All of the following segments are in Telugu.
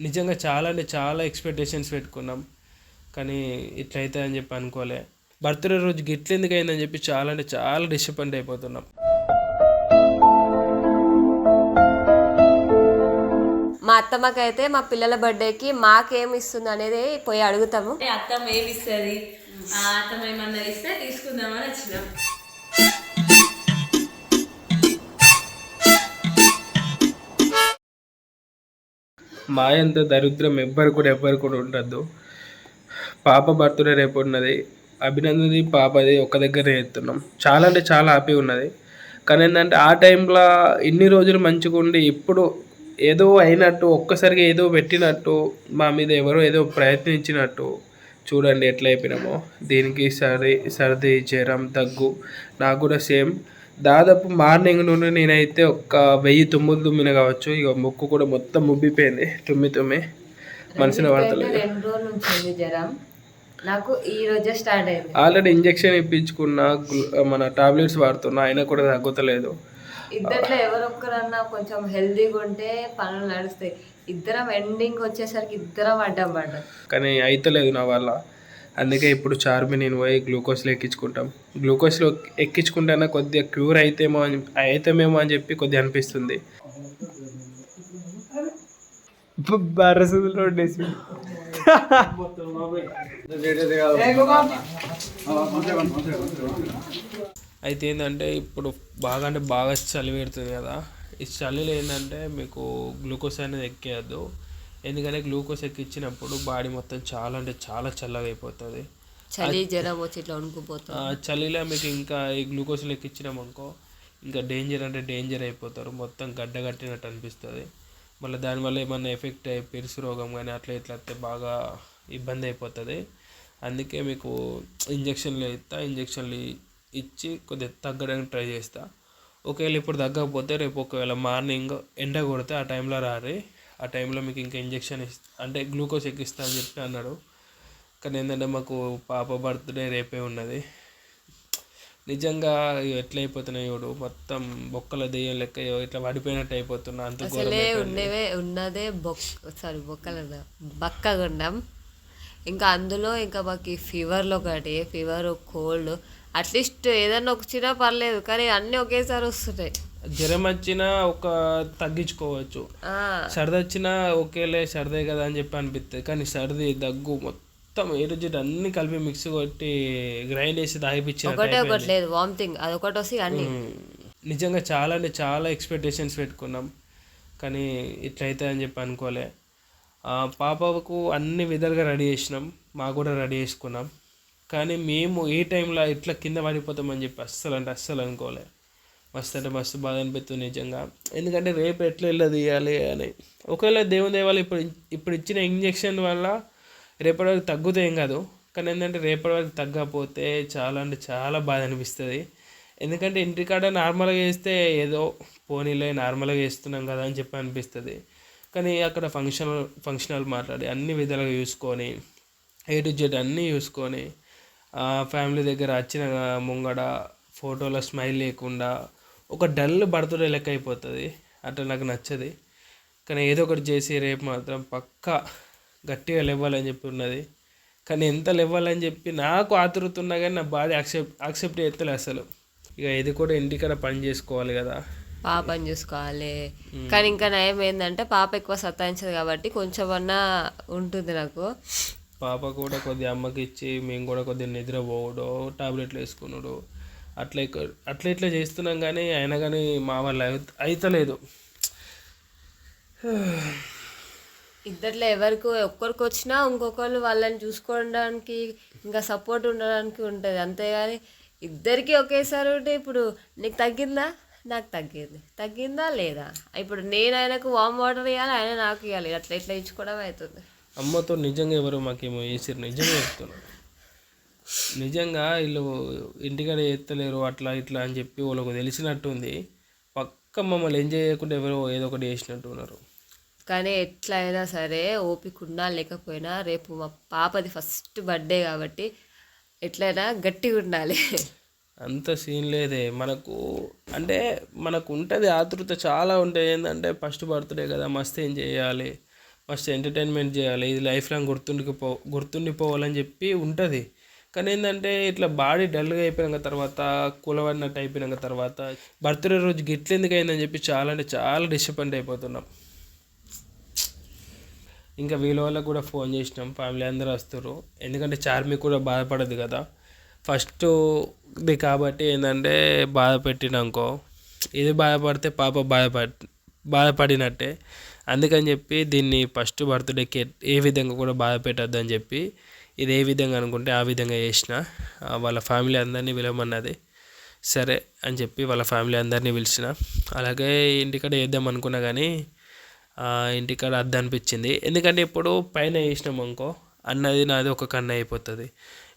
నిజంగా చాలా అంటే చాలా ఎక్స్పెక్టేషన్స్ పెట్టుకున్నాం. కానీ ఇట్లయితే అని చెప్పి అనుకోలే. బర్త్డే రోజు గిట్ల ఎందుకు అయిందని చెప్పి చాలా అంటే చాలా డిసప్పాయింట్ అయిపోతున్నాం. మా అత్తమ్మకైతే మా పిల్లల బర్త్డేకి మాకేమి ఇస్తుంది అనేది పోయి అడుగుతాము. అత్తమ్మ ఏమి ఇస్తుంది? ఆ అత్తమ్మ ఏమన్నా ఇస్తే తీసుకుందామని వచ్చినాం. మాయంత దరిద్రం ఎవ్వరు కూడా ఎవ్వరు కూడా ఉండద్దు. పాప బర్త్డే రేపు ఉన్నది. అభినందది పాపది ఒక దగ్గర ఎత్తున్నాం. చాలా అంటే చాలా హ్యాపీ ఉన్నది. కానీ ఏంటంటే ఆ టైంలో ఇన్ని రోజులు మంచిగా ఉండి ఇప్పుడు ఏదో అయినట్టు ఒక్కసారిగా ఏదో పెట్టినట్టు మా మీద ఎవరో ఏదో ప్రయత్నించినట్టు చూడండి ఎట్లా అయిపోయినామో. దీనికి సర్ది సర్ది జ్వరం దగ్గు నాకు కూడా సేమ్ దాదాపు మార్నింగ్ నుండి నేనైతే ఒక వెయ్యి తుమ్ములు తుమ్మిన కావచ్చు. ఇక ముక్కు కూడా మొత్తం ముబ్బిపోయింది. తుమ్మి తుమ్మి మనసులో పడతలేదు నాకు ఈ రోజే స్టార్ట్ అయింది. ఆల్రెడీ ఇంజెక్షన్ ఇప్పించుకున్న మన టాబ్లెట్స్ వాడుతున్నా అయినా కూడా తగ్గుతలేదు. ఇద్దట్లో ఎవరొక్కరన్నా కొంచెం హెల్దీగా ఉంటే పనులు నడుస్తాయి. ఇద్దరం ఎండింగ్ వచ్చేసరికి ఇద్దరం అడ్డం పడ్డాం. కానీ అయితలేదు నా వల్ల. అందుకే ఇప్పుడు చార్మి నేను పోయి గ్లూకోజ్లో ఎక్కించుకుంటాం. గ్లూకోజ్లో ఎక్కించుకుంటేనే కొద్దిగా క్యూర్ అయితేమో అని అయితేమేమో అని చెప్పి కొద్దిగా అనిపిస్తుంది. బరసులో అయితే ఏంటంటే ఇప్పుడు బాగా అంటే బాగా చలి పెడుతుంది కదా. ఈ చలిలో ఏంటంటే మీకు గ్లూకోజ్ అనేది ఎక్కేయద్దు. ఎందుకంటే గ్లూకోజ్ ఎక్కించినప్పుడు బాడీ మొత్తం చాలా అంటే చాలా చల్లగా అయిపోతుంది. చలి జ్వరం వచ్చి ఇట్లా వణుకుపోతాం ఆ చలిలో మీకు ఇంకా ఈ గ్లూకోజ్ ఎక్కించినాం అనుకో ఇంకా డేంజర్ అంటే డేంజర్ అయిపోతారు. మొత్తం గడ్డ కట్టినట్టు అనిపిస్తుంది. మళ్ళీ దానివల్ల ఏమన్నా ఎఫెక్ట్ అయ్యి పెరుసు రోగం కానీ అట్లా ఇట్లా వస్తే బాగా ఇబ్బంది అయిపోతుంది. అందుకే మీకు ఇంజక్షన్లు ఇస్తా ఇంజక్షన్లు ఇచ్చి కొద్దిగా తగ్గడానికి ట్రై చేస్తా. ఒకవేళ ఇప్పుడు తగ్గకపోతే రేపు ఒకవేళ మార్నింగ్ ఎండ కొడితే ఆ టైంలో రారి. ఆ టైంలో మీకు ఇంకా ఇంజెక్షన్ ఇస్ అంటే గ్లూకోజ్ ఎక్కిస్తా అని చెప్పి అన్నాడు. కానీ ఏంటంటే మాకు పాప బర్త్డే రేపే ఉన్నది. నిజంగా ఎట్లయిపోతున్నాయి చూడు మొత్తం బొక్కల దెయ్యం లెక్క ఇట్లా పడిపోయినట్టు అయిపోతున్నా అంత ఉండేవే ఉన్నదే బొక్క సారీ బొక్కల బక్కగుండం. ఇంకా అందులో ఇంకా మాకు ఫీవర్లో ఒకటి ఫీవర్ కోల్డ్ అట్లీస్ట్ ఏదన్నా ఒక చిన్న పర్లేదు కానీ అన్నీ ఒకేసారి వస్తుంటాయి జ్వరం వచ్చినా ఒక తగ్గించుకోవచ్చు. సర్ది వచ్చినా ఓకేలే సర్దే కదా అని చెప్పి అనిపిస్తుంది కానీ సర్ది దగ్గు మొత్తం ఏ రోజు అన్ని కలిపి మిక్స్ కొట్టి గ్రైండ్ చేసి వామిటింగ్ అదొకటి వస్తే అన్ని నిజంగా చాలా అంటే చాలా ఎక్స్పెక్టేషన్స్ పెట్టుకున్నాం. కానీ ఇట్లయితే అని చెప్పి అనుకోలే. పాపకు అన్ని విధాలుగా రెడీ చేసినాం. మాకు కూడా రెడీ చేసుకున్నాం. కానీ మేము ఏ టైంలో ఇట్లా కింద పడిపోతామని చెప్పి అస్సలు అంటే అస్సలు అనుకోలే. మస్తు అంటే మస్తు బాధ అనిపిస్తుంది నిజంగా. ఎందుకంటే రేపు ఎట్లా వెళ్ళి తీయాలి అని. ఒకవేళ దేవుని దేవాలి ఇప్పుడు ఇప్పుడు ఇచ్చిన ఇంజెక్షన్ వల్ల రేపటి వరకు తగ్గుతే ఏం కాదు. కానీ ఏంటంటే రేపటి వరకు తగ్గకపోతే చాలా అంటే చాలా బాధ అనిపిస్తుంది. ఎందుకంటే ఇంటికాడ నార్మల్గా వేస్తే ఏదో పోనీలే నార్మల్గా చేస్తున్నాం కదా అని చెప్పి అనిపిస్తుంది. కానీ అక్కడ ఫంక్షన్ ఫంక్షనల్ మాట్లాడి అన్ని విధాలుగా చూసుకొని ఏ టు జెడ్ అన్నీ చూసుకొని ఫ్యామిలీ దగ్గర వచ్చిన ముంగడ ఫోటోలో స్మైల్ లేకుండా ఒక డల్ బర్త్డే లెక్క అయిపోతుంది. అట్లా నాకు నచ్చది. కానీ ఏదో ఒకటి చేసి రేపు మాత్రం పక్కా గట్టిగా లేవాలని చెప్పి ఉన్నది. కానీ ఎంత లేవాలని చెప్పి నాకు ఆతృత ఉన్నా కానీ నా బాడీ యాక్సెప్ట్ యాక్సెప్ట్ చేస్తలే అసలు. ఇక ఇది కూడా ఇంటికాడ పని చేసుకోవాలి కదా. పాపని చూసుకోవాలి. కానీ ఇంకా నయం ఏంటంటే పాప ఎక్కువ సతాయించదు కాబట్టి కొంచెం అన్నా ఉంటుంది నాకు. పాప కూడా కొద్దిగా అమ్మకి ఇచ్చి మేము కూడా కొద్దిగా నిద్ర పోవడం టాబ్లెట్లు వేసుకున్నాడు అట్లా అట్లా ఇట్లా చేస్తున్నాం కానీ అయినా కానీ మా వల్ల అయిత- అయితలేదు. ఇద్దట్లో ఎవరికి ఒక్కరికి వచ్చినా ఇంకొకరు వాళ్ళని చూసుకోవడానికి ఇంకా సపోర్ట్ ఉండడానికి ఉంటుంది. అంతేగాని ఇద్దరికి ఒకేసారి ఉంటే ఇప్పుడు నీకు తగ్గిందా? నాకు తగ్గింది. తగ్గిందా లేదా? ఇప్పుడు నేను ఆయనకు వామ్ వాటర్ ఇవ్వాలి ఆయన నాకు ఇవ్వాలి అట్లా ఇట్లా ఇచ్చుకోవడం అవుతుంది. అమ్మతో నిజంగా ఎవరు మాకేమో వేసారు నిజంగా చెప్తున్నా నిజంగా వీళ్ళు ఇంటికాడ చేస్తలేరు అట్లా ఇట్లా అని చెప్పి వాళ్ళకు తెలిసినట్టుంది. పక్క మమ్మల్ని ఎంజాయ్ చేయకుండా ఎవరో ఏదో ఒకటి చేసినట్టు ఉన్నారు. కానీ ఎట్లా అయినా సరే ఓపిక ఉన్నా లేకపోయినా రేపు మా పాపది ఫస్ట్ బర్త్డే కాబట్టి ఎట్లయినా గట్టిగా ఉండాలి. అంత సీన్ లేదే. మనకు అంటే మనకు ఉంటుంది ఆతృత చాలా ఉంటుంది ఏంటంటే ఫస్ట్ బర్త్డే కదా మస్తు ఏం చేయాలి ఫస్ట్ ఎంటర్టైన్మెంట్ చేయాలి ఇది లైఫ్ లాంగ్ గుర్తుండిపో గుర్తుండిపోవాలని చెప్పి ఉంటుంది. కానీ ఏంటంటే ఇట్లా బాడీ డల్గా అయిపోయినాక తర్వాత కూలబడినట్టు అయిపోయినాక తర్వాత బర్త్డే రోజు గిట్ల ఎందుకు అయిందని చెప్పి చాలా అంటే చాలా డిసప్పాయింట్ అయిపోతున్నాం. ఇంకా వీళ్ళ వాళ్ళకి కూడా ఫోన్ చేసినాం ఫ్యామిలీ అందరూ వస్తారు ఎందుకంటే చార్మి కూడా బాధపడదు కదా. ఫస్ట్ ఇది కాబట్టి ఏంటంటే బాధ పెట్టినాకో ఇది బాధపడితే పాప బాధపడి బాధపడినట్టే. అందుకని చెప్పి దీన్ని ఫస్ట్ బర్త్డేకి ఏ విధంగా కూడా బాధ పెట్టద్దు అని చెప్పి ఇది ఏ విధంగా అనుకుంటే ఆ విధంగా చేసిన వాళ్ళ ఫ్యామిలీ అందరినీ పిలవమన్నది సరే అని చెప్పి వాళ్ళ ఫ్యామిలీ అందరినీ పిలిచిన. అలాగే ఇంటికాడ వేద్దాం అనుకున్నా కానీ ఇంటికాడ అద్దు అనిపించింది. ఎందుకంటే ఇప్పుడు పైన వేసినాం అనుకో అన్నది నాది ఒక కన్ను అయిపోతుంది.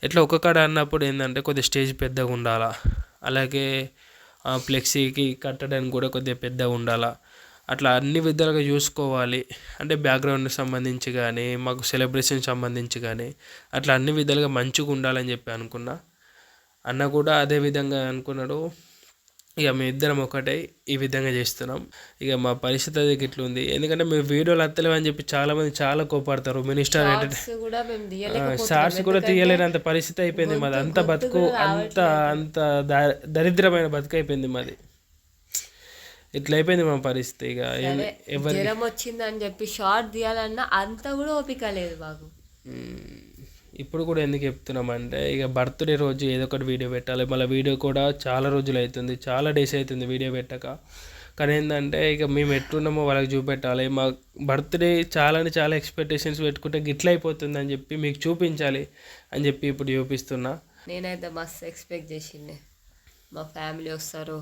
ఇట్లా ఒక కాడ అన్నప్పుడు ఏంటంటే కొద్దిగా స్టేజ్ పెద్దగా ఉండాలా. అలాగే ఫ్లెక్సీకి కట్టడానికి కూడా కొద్దిగా పెద్దగా ఉండాలా. అట్లా అన్ని విధాలుగా చూసుకోవాలి. అంటే బ్యాక్గ్రౌండ్కి సంబంధించి కానీ మాకు సెలబ్రేషన్ సంబంధించి కానీ అట్లా అన్ని విధాలుగా మంచిగా ఉండాలని చెప్పి అనుకున్నా. అన్న కూడా అదే విధంగా అనుకున్నాడు. ఇక మీ ఇద్దరం ఒకటై ఈ విధంగా చేస్తున్నాం. ఇక మా పరిస్థితి అది ఇట్లా ఉంది ఎందుకంటే మీ వీడియోలు అత్తలేవు అని చెప్పి చాలా మంది చాలా కోపడతారు మినిస్టర్ షార్ట్స్ కూడా మేము తీయలేనంత పరిస్థితి అయిపోయింది మాది. అంత బతుకు అంత అంత దరిద్రమైన బతుకు అయిపోయింది మాది. ఇట్లా అయిపోయింది మా పరిస్థితి ఇక. ఎవరి జ్వరం వచ్చిందని చెప్పి షార్ట్ తీయాలన్నా అంత కూడా ఓపిక లేదు మ్మ్. ఇప్పుడు కూడా ఎందుకు చెప్తున్నామంటే ఇక బర్త్డే రోజు ఏదో ఒకటి వీడియో పెట్టాలి. మళ్ళీ వీడియో కూడా చాలా రోజులు అవుతుంది చాలా డేస్ అవుతుంది వీడియో పెట్టక. కానీ ఏంటంటే ఇక మేము ఎట్లున్నామో వాళ్ళకి చూపెట్టాలి. మా బర్త్డే చాలా అంటే చాలా ఎక్స్పెక్టేషన్స్ పెట్టుకుంటే గిట్ల అయిపోతుంది అని చెప్పి మీకు చూపించాలి అని చెప్పి ఇప్పుడు చూపిస్తున్నా. నేనైతే మస్తు ఎక్స్పెక్ట్ చేసిండే. మా ఫ్యామిలీ వస్తారు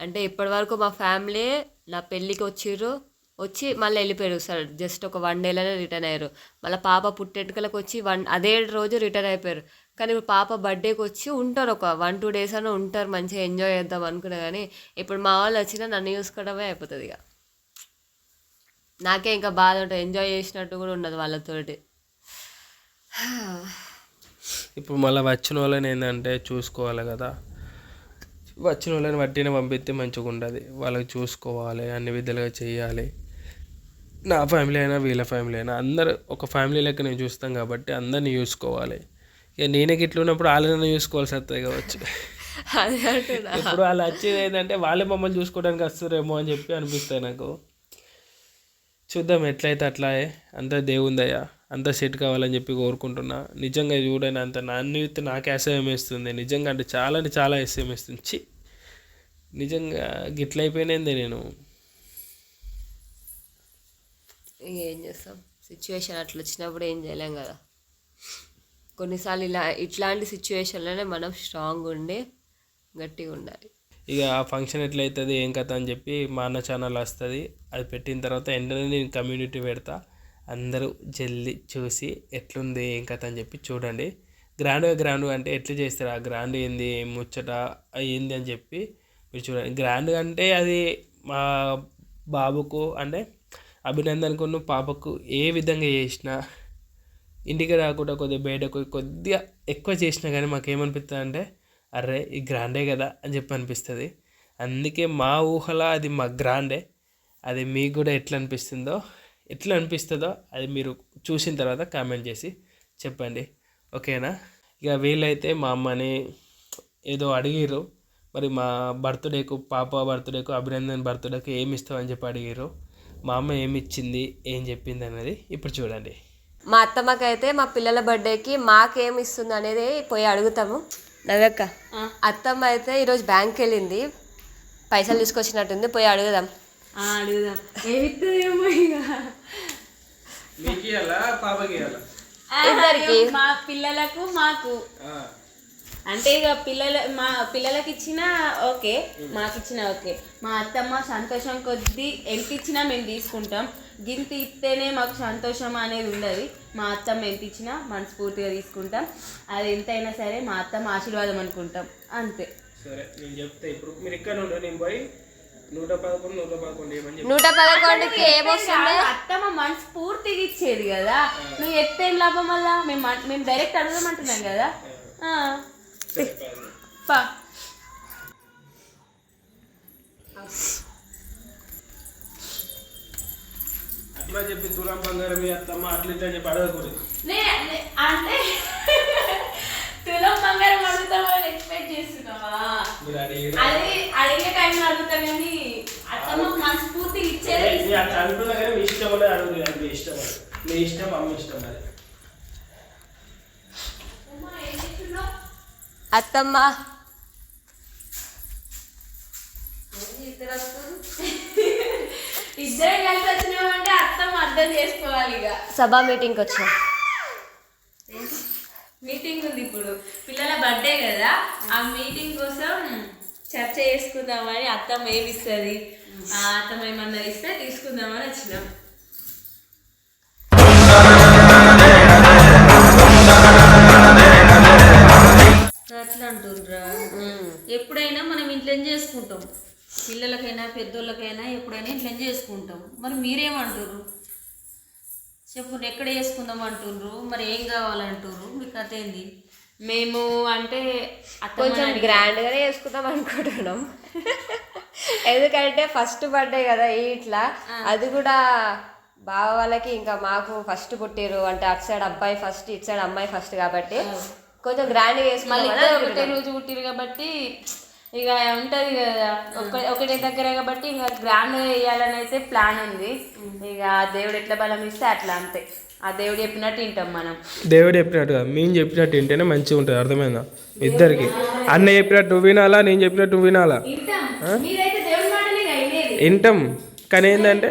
అంటే ఇప్పటివరకు మా ఫ్యామిలీ నా పెళ్ళికి వచ్చిర్రు. వచ్చి మళ్ళీ వెళ్ళిపోయారు సార్. జస్ట్ ఒక వన్ డేలోనే రిటర్న్ అయ్యారు. మళ్ళీ పాప పుట్టెంటుకలకు వచ్చి వన్ అదే రోజు రిటర్న్ అయిపోయారు. కానీ ఇప్పుడు పాప బర్త్డేకి వచ్చి ఉంటారు ఒక వన్ టూ డేస్ అని ఉంటారు. మంచిగా ఎంజాయ్ చేద్దాం అనుకున్నా కానీ ఇప్పుడు మా వాళ్ళు వచ్చినా నన్ను చూసుకోవడమే అయిపోతుంది ఇక. నాకే ఇంకా బాధ ఉంటుంది. ఎంజాయ్ చేసినట్టు కూడా ఉండదు వాళ్ళతోటి. ఇప్పుడు మళ్ళీ వచ్చిన వాళ్ళని ఏంటంటే చూసుకోవాలి కదా. వచ్చిన వాళ్ళని వట్టిన పంపిస్తే మంచిగా ఉండదు. వాళ్ళకి చూసుకోవాలి అన్ని విధాలుగా చేయాలి. నా ఫ్యామిలీ అయినా వీళ్ళ ఫ్యామిలీ అయినా అందరు ఒక ఫ్యామిలీ లెక్క నేను చూస్తాం కాబట్టి అందరిని చూసుకోవాలి. ఇక నేనే గిట్ల ఉన్నప్పుడు వాళ్ళని చూసుకోవాల్సి వస్తుంది కావచ్చు. ఇప్పుడు వాళ్ళు వచ్చేది ఏంటంటే వాళ్ళే మమ్మల్ని చూసుకోవడానికి వస్తారేమో అని చెప్పి అనిపిస్తాయి నాకు. చూద్దాం ఎట్లయితే అట్లాయే. అంతా దేవుందయ్యా అంతా సెట్ కావాలని చెప్పి కోరుకుంటున్నా. నిజంగా చూడండి అంత నన్ను చూస్తే నాకే అసహ్యం వేస్తుంది. నిజంగా అంటే చాలా అంటే చాలా అసహ్యం వేస్తుంది. చి నిజంగా గిట్ల అయిపోయినది నేను. ఇక ఏం చేస్తాం? సిచ్యువేషన్ అట్లా వచ్చినప్పుడు ఏం చేయలేం కదా. కొన్నిసార్లు ఇలా ఇట్లాంటి సిచ్యువేషన్లోనే మనం స్ట్రాంగ్ ఉండి గట్టిగా ఉండాలి. ఇక ఆ ఫంక్షన్ ఎట్లయితుంది ఏం కథ అని చెప్పి మా అన్న ఛానల్ వస్తుంది. అది పెట్టిన తర్వాత వెంటనే నేను కమ్యూనిటీ పెడతా. అందరూ జల్లి చూసి ఎట్లుంది ఏం కథ అని చెప్పి చూడండి. గ్రాండ్గా గ్రాండ్గా అంటే ఎట్లా చేస్తారు? ఆ గ్రాండ్ ఏంది ముచ్చట ఏంది అని చెప్పి మీరు చూడండి. గ్రాండ్గా అంటే అది మా బాబుకు అంటే అభినందన్కు పాపకు ఏ విధంగా చేసినా ఇంటికి రాకుండా కొద్దిగా బయటకు కొద్దిగా ఎక్కువ చేసినా కానీ మాకు ఏమనిపిస్తుంది అంటే అరే ఈ గ్రాండే కదా అని చెప్పి అనిపిస్తుంది. అందుకే మా ఊహలో అది మా గ్రాండే. అది మీకు కూడా ఎట్లా అనిపిస్తుందో ఎట్లా అనిపిస్తుందో అది మీరు చూసిన తర్వాత కామెంట్ చేసి చెప్పండి. ఓకేనా? ఇక వీళ్ళైతే మా అమ్మని ఏదో అడిగిర్రు. మరి మా బర్త్డేకు పాప బర్త్డేకు అభినందన్ బర్త్డేకు ఏమి ఇస్తావు అని చెప్పి అడిగిర్రు. మా అమ్మ ఏమి ఇచ్చింది ఏం చెప్పింది అనేది ఇప్పుడు చూడండి. మా అత్తమ్మకైతే మా పిల్లల బర్త్డేకి మాకేమి ఇస్తుంది అనేది పోయి అడుగుతాము. నవ్వక్క అత్తమ్మ అయితే ఈరోజు బ్యాంక్కి వెళ్ళింది. పైసలు తీసుకొచ్చినట్టుంది పోయి అడుగుదాం. అడుగుదాం ఏమిస్తుందేమో ఇక. మీకు ఇవ్వాలా పాపకి ఇవ్వాలా ఇద్దరికి. మా పిల్లలకు మాకు. అంటే ఇక పిల్లల మా పిల్లలకి ఇచ్చినా ఓకే మాకు ఇచ్చినా ఓకే. మా అత్తమ్మ సంతోషం కొద్దీ ఎంత ఇచ్చినా మేము తీసుకుంటాం. గింత ఇస్తేనే మాకు సంతోషం అనేది ఉండదు. మా అత్తమ్మ ఎంత ఇచ్చినా మనస్ఫూర్తిగా తీసుకుంటాం. అది ఎంతైనా సరే మా అత్తమ్మ ఆశీర్వాదం అనుకుంటాం. అంతే. సరే నేను చెప్తా ఇప్పుడు. మీరు ఇక్కడ ఉండు నేను పోయి నూట పదకొండు నూట పదకొండు ఏమని చెప్పి. నూట పదకొండుకి ఏమొస్తుంది అత్తమ్మ మనస్ఫూర్తిగా ఇచ్చేది కదా. నువ్వు ఎత్తేం లాభం వల్ల మేము మన- మేము డైరెక్ట్ అడగమంటున్నాం కదా. ఆ. పా. అటు మరి చెప్పి తులం బంగారం మీ అత్తమ్మ అట్లా ఇట్లా చెప్పి అడగకూడదు. నే- నే- అంటే తులం బంగారం అడుగుతామని ఎక్స్పెక్ట్ చేస్తున్నావా? మీరు అడిగి అది టైంలో అడుగుతా కానీ అత్తమ్మ మనస్ఫూర్తిగా ఇచ్చేది మీ అట్లా అంటున్నా కానీ మీ ఇష్టం ఉన్నది అడుగుతుంది అది మీ ఇష్టం మీ ఇష్టం అమ్మ ఇష్టం అది. అత్తమ్మ. ఇద్దరం కలిసి వచ్చినామంటే అత్తమ్మ అర్థం చేసుకోవాలి ఇక. సభా మీటింగ్కి వచ్చినాం మీటింగ్ ఉంది ఇప్పుడు. పిల్లల బర్త్డే కదా ఆ మీటింగ్ కోసం చర్చ చేసుకుందామని అత్తమ్మ ఏమి అత్తమ్మ ఏమన్నా ఇస్తే తీసుకుందామని వచ్చినాం. అట్లా అంటుండ్రా ఎప్పుడైనా మనం ఇంట్లో చేసుకుంటాం. పిల్లలకైనా పెద్దోళ్ళకైనా ఎప్పుడైనా ఇంట్లో చేసుకుంటాం. మరి మీరేమంటారు చెప్పు ఎక్కడ చేసుకుందాం అంటుండ్రు? మరి ఏం కావాలంటారు మీ కథ ఏంది? మేము అంటే కొంచెం గ్రాండ్గానే చేసుకుందాం అనుకుంటున్నాం. ఎందుకంటే ఫస్ట్ బర్త్డే కదా ఈ ఇట్లా. అది కూడా బావ వాళ్ళకి ఇంకా మాకు ఫస్ట్ పుట్టిరు అంటే అటు సైడ్ అబ్బాయి ఫస్ట్ ఇటు సైడ్ అమ్మాయి ఫస్ట్ కాబట్టి కొంచెం గ్రాండ్ మళ్ళీ ఒకటే రోజు పుట్టిరు కాబట్టి ఇక ఉంటది కదా. ఒక ఒకటే దగ్గర కాబట్టి ఇంకా గ్రాండ్ వేయాలని అయితే ప్లాన్ ఉంది. ఇక ఆ దేవుడు ఎట్లా బలం ఇస్తే అట్లా అంతే. ఆ దేవుడు చెప్పినట్టు వింటాం మనం. దేవుడు చెప్పినట్టుగా మేము చెప్పినట్టు వింటేనే మంచిగా ఉంటుంది అర్థమైందా? ఇద్దరికి. అన్న చెప్పినట్టు నువ్వు వినాలా నేను చెప్పినట్టు నువ్వు వినాలా మీరైతే దేవుడి మాటలే అయినది వింటాం. కానీ ఏంటంటే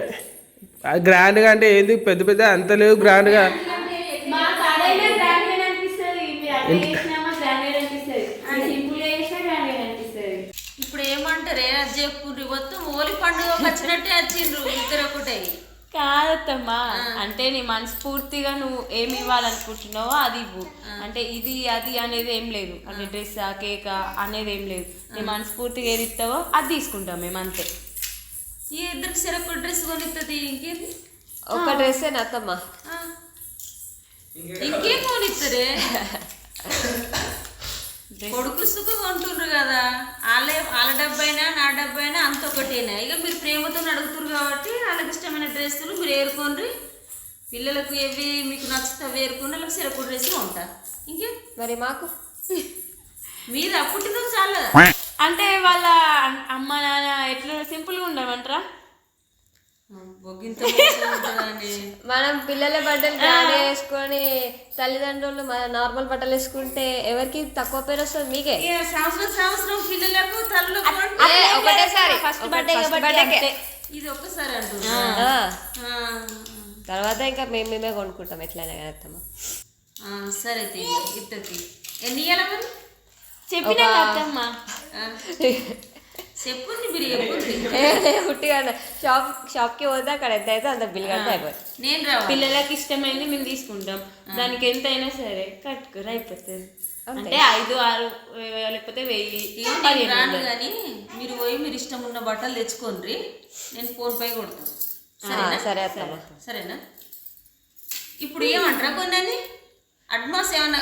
గ్రాండ్గా అంటే ఏంది? పెద్ద పెద్ద అంత లేదు గ్రాండ్గా. మా కాడైనా గ్రాండ్ అనిపిస్తుంది. మీరు అట్లా చేసినామా గ్రాండ్ అనిపిస్తుంది. సింపుల్ చేసినా గ్రాండ్ అనిపిస్తుంది. ఇప్పుడు ఏమంటారే? అది చెప్పుర్రి మొత్తం హోలీ పండుగ వచ్చినట్టే వచ్చిండ్రు ఇద్దరు ఒకటే. కాదత్తమ్మా. అంటే నీ మనస్ఫూర్తిగా నువ్వు ఏమి ఇవ్వాలనుకుంటున్నావో అది ఇవ్వు. అంటే ఇది అది అనేది ఏం లేదు. అంటే డ్రెస్ కేక్ అనేది ఏం లేదు. నీ మనస్ఫూర్తిగా ఏది ఇస్తావో అది తీసుకుంటాం మేము అంతే. ఈ ఇద్దరికి సెరకు డ్రెస్ కొనిస్తుంది ఇంకేంది? ఒక్క డ్రెస్సే అత్తమ్మ? ఆ. ఇంకేం కొనిస్తారే కొడుకులు సుఖం కొంటుండ్రు కదా. వాళ్ళే వాళ్ళ డబ్బైనా నా డబ్బైనా అంత ఒకటేనా? ఇక మీరు ప్రేమతో అడుగుతున్నారు కాబట్టి వాళ్ళకి ఇష్టమైన డ్రెస్సులు మీరు ఏరుకోండి పిల్లలకు ఏవి మీకు నచ్చితే అవి ఏరుకోండి వాళ్ళకి సెరకు డ్రెస్ ఉంటా ఇంకే? మరి మాకు? మీరు అప్పుడుతో చాలా అంటే వాళ్ళ అమ్మ నాన్న ఎట్లా సింపుల్గా ఉండమంటారా? మనం పిల్లల బట్టలు వేసుకొని తల్లిదండ్రులు మన నార్మల్ బట్టలు వేసుకుంటే ఎవరికి తక్కువ పేరు వస్తుంది? మీకే. సంవత్సరం సంవత్సరం పిల్లలకు తల్లు ఒకటేసారి. First birthday. ఇది ఒక్కసారి. తర్వాత ఇంకా మేము మేమే కొనుక్కుంటాం. ఎట్లయినా కానీ అత్తమ్మ. సరే తీ ఇద్దరికి ఎన్ని ఇయ్యాల మరి? చెప్పినా అత్తమ్మ. చెప్పుండి మీరు ఉట్టిగా షాప్ షాప్కి పోతే అక్కడ ఎంత అయితే అంత బిల్ కడితే అయిపోయింది నేను పిల్లలకి ఇష్టమైంది మేము తీసుకుంటాం. దానికి ఎంత అయినా సరే కట్టుకుని అయిపోతుంది. అంటే ఐదు ఆరు లేకపోతే వెయ్యి రాను కానీ మీరు పోయి మీరు ఇష్టం ఉన్న బట్టలు తెచ్చుకోండి నేను ఫోన్ పై కొడతాను సరేనా? సరే సరేనా? ఇప్పుడు ఏమంటారా కొన్ని అడ్వాన్స్ ఏమన్నా?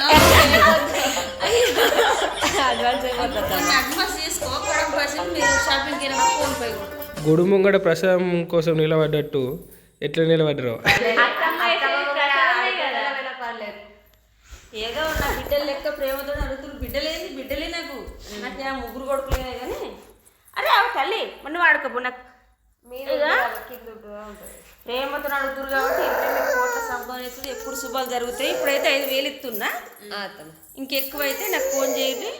అడ్వాన్స్ అడ్వాన్స్ గుడి ముంగడ ప్రసాదం కోసం నిలబడ్డట్టు ఎట్లా నిలబడ్డరు. ఏదో నా బిడ్డలు లెక్క ప్రేమతో అడుగుతున్నారు బిడ్డలేంది బిడ్డలే నాకు. నాకు ఆ ముగ్గురు కొడుకులే కానీ అరే అవి తల్లి మొన్న వాడుకోపు నాకు. ప్రేమతో అడుగుతురు కాబట్టి మీకు కోట్ల సంపాదించుడు ఎప్పుడు శుభాలు జరుగుతాయి. ఇప్పుడైతే ఐదు వేలు ఇస్తున్నా. అత్తమ్మ. ఇంకెక్కువ అయితే నాకు ఫోన్ చేయండి.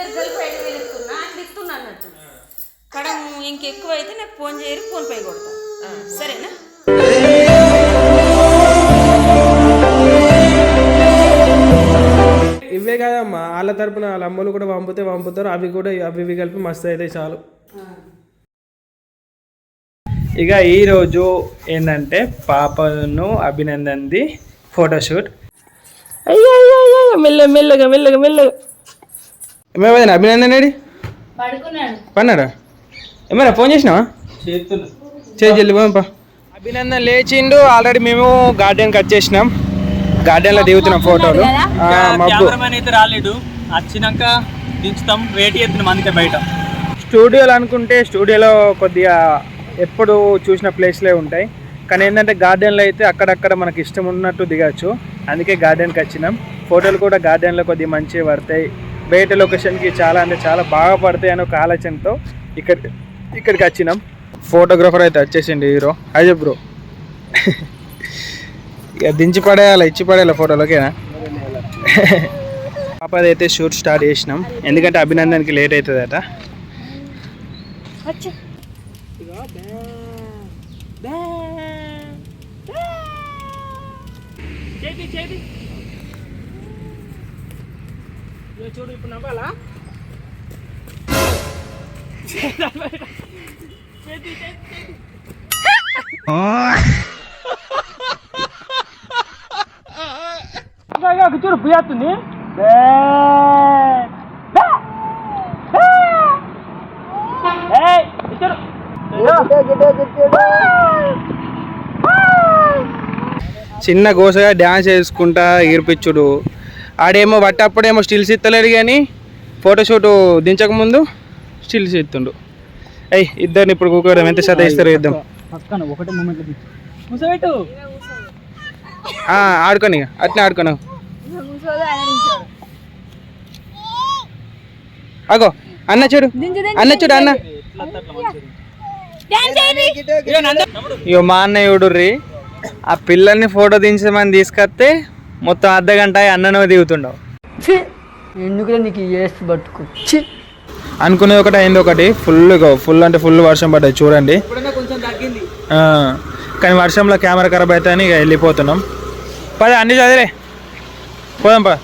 ఇద్దరు కలిపి ఐదు వేలు ఇస్తున్నా అట్లా ఇస్తున్నా అన్నట్టు. కడం ఇంకెక్కువ అయితే నాకు ఫోన్ చేయరు ఫోన్ పే కొడతా. సరేనా? ఇవే కాదమ్మా వాళ్ళ తరపున వాళ్ళ అమ్మలు కూడా పంపితే పంపుతారు అవి కూడా అవి ఇవి కలిపి మస్తు అయితే చాలు. ఇక ఈరోజు ఏంటంటే పాపను అభినందన్ది ఫోటోషూట్ అయ్యో అయ్యో అయ్యో మెల్ల మెల్లగా మెల్లగా మెల్లగా. ఏమైనా అభినందన్ ఏడి పన్నాడా? ఏమైనా ఫోన్ చేసినావా? చేసి వెళ్ళి పోదాంపా అభినందన్ లేచిండు ఆల్రెడీ మేము గార్డెన్కి వచ్చేసినాం గార్డెన్లో దిగుతున్నాం ఫోటోలు. అయితే రాలేడు. వచ్చినాక దించుతాం వెయిట్ చేస్తున్నాం అందుకే బయట. స్టూడియోలో అనుకుంటే స్టూడియోలో కొద్దిగా ఎప్పుడు చూసిన ప్లేస్లే ఉంటాయి. కానీ ఏంటంటే గార్డెన్లో అయితే అక్కడక్కడ మనకి ఇష్టం ఉన్నట్టు దిగచ్చు. అందుకే గార్డెన్కి వచ్చినాం. ఫోటోలు కూడా గార్డెన్లో కొద్దిగా మంచిగా పడతాయి. బయట లొకేషన్కి చాలా అంటే చాలా బాగా పడతాయి అనే ఒక ఆలోచనతో ఇక్కడ ఇక్కడికి వచ్చినాం. ఫోటోగ్రాఫర్ అయితే వచ్చేసిండి హీరో. అజయ్ బ్రో ఇక దించి పడేయాలి ఇచ్చి పడేయాలి ఫోటోలు ఓకేనా పాపది అయితే షూట్ స్టార్ట్ చేసినాం. ఎందుకంటే అభినందన్కి లేట్ అవుతుందట. చూడు ఇప్పుడు నవ్వాలా? చూడు పుయాతుంది చిన్న గోసగా డ్యాన్స్ వేసుకుంటా ఈర్పిచ్చుడు. ఆడేమో పట్టప్పుడేమో స్టిల్స్ ఇస్తలేడు కానీ ఫోటోషూట్ దించక ముందు స్టిల్స్ ఇస్తుండు అయ్యి ఇద్దరిని ఇప్పుడు కూకోవడం ఎంత సదా ఇస్తారు ఇద్దాం పక్కన ఒకటే మూమెంట్ ముసబెట్టు ఆ, ఆడుకొని ఇక. అట్నే ఆడుకోను అగో అన్న చూడు. అన్న చూడు అన్న. ఇగో మా అన్న చూడుర్రి. ఆ పిల్లల్ని ఫోటో దించమని తీసుకొస్తే మొత్తం అర్ధ గంట అన్ననో దిగుతుండవు. ఎందుకులే నీకు చేసి పట్టుకో? అనుకునేది ఒకటి అయింది ఒకటి. ఫుల్ ఫుల్ అంటే ఫుల్ వర్షం పడ్డది చూడండి. ఆ, కానీ వర్షంలో కెమెరా ఖరాబ్ అవుతాయని ఇక వెళ్ళిపోతున్నాం. పద అన్ని చదిలే పోదాం పద.